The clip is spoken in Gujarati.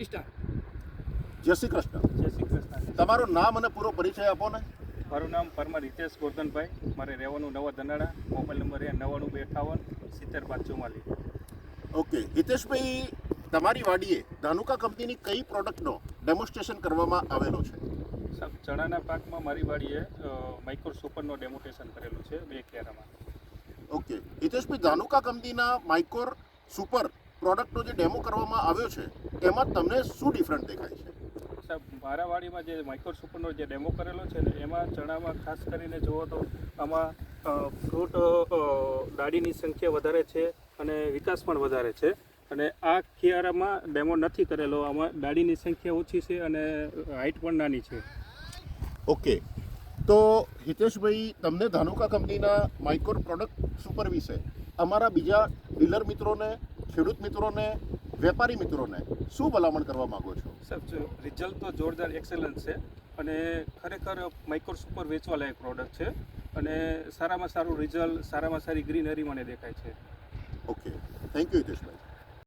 જય શ્રી કૃષ્ણ. જય શ્રી કૃષ્ણ. તમારું નામ અને પૂરો પરિચય આપો ને. મારું નામ પરમાર હિતેશ ગોરધનભાઈ. મારે રહેવાનું નવા ધનાળા મોબાઈલ નંબર એ નવ્વાણું બે અઠાવન સિત્તેર પાંચ ચુમ્માલીસ ઓકે હિતેશભાઈ તમારી વાડીએ ધાનુકા કંપનીની કઈ પ્રોડક્ટનો ડેમોન્સ્ટ્રેશન કરવામાં આવેલો છે? સાહેબ ચણાના પાકમાં મારી વાડીએ માઇક્રો સુપરનો ડેમોટેશન કરેલું છે બે કેરામાં. ઓકે હિતેશભાઈ ધાનુકા કંપનીના માઇકોર સુપર પ્રોડક્ટનો જે ડેમો કરવામાં આવ્યો છે એમાં તમને શું ડિફરન્ટ દેખાય છે? સાહેબ મારા વાડીમાં જે માઇક્રો સુપરનો જે ડેમો કરેલો છે ને એમાં ચણામાં ખાસ કરીને જુઓ તો આમાં ફ્રૂટ ડાળીની સંખ્યા વધારે છે અને વિકાસ પણ વધારે છે. અને આ કિયારામાં ડેમો નથી કરેલો આમાં ડાળીની સંખ્યા ઓછી છે અને હાઇટ પણ નાની છે. ઓકે તો હિતેશભાઈ તમને ધાનુકા કંપનીના માઇક્રો પ્રોડક્ટ સુપર વિશે અમારા બીજા ડીલર મિત્રોને ખેડૂત મિત્રોને વેપારી મિત્રોને શું ભલામણ કરવા માગો છો? સર જો રિઝલ્ટ તો જોરદાર એક્સેલન્સ છે અને ખરેખર માઇક્રોસ ઉપર વેચવા લાયક પ્રોડક્ટ છે અને સારામાં સારું રિઝલ્ટ સારામાં સારી ગ્રીનરી મને દેખાય છે. Okay thank you Hiteshbhai.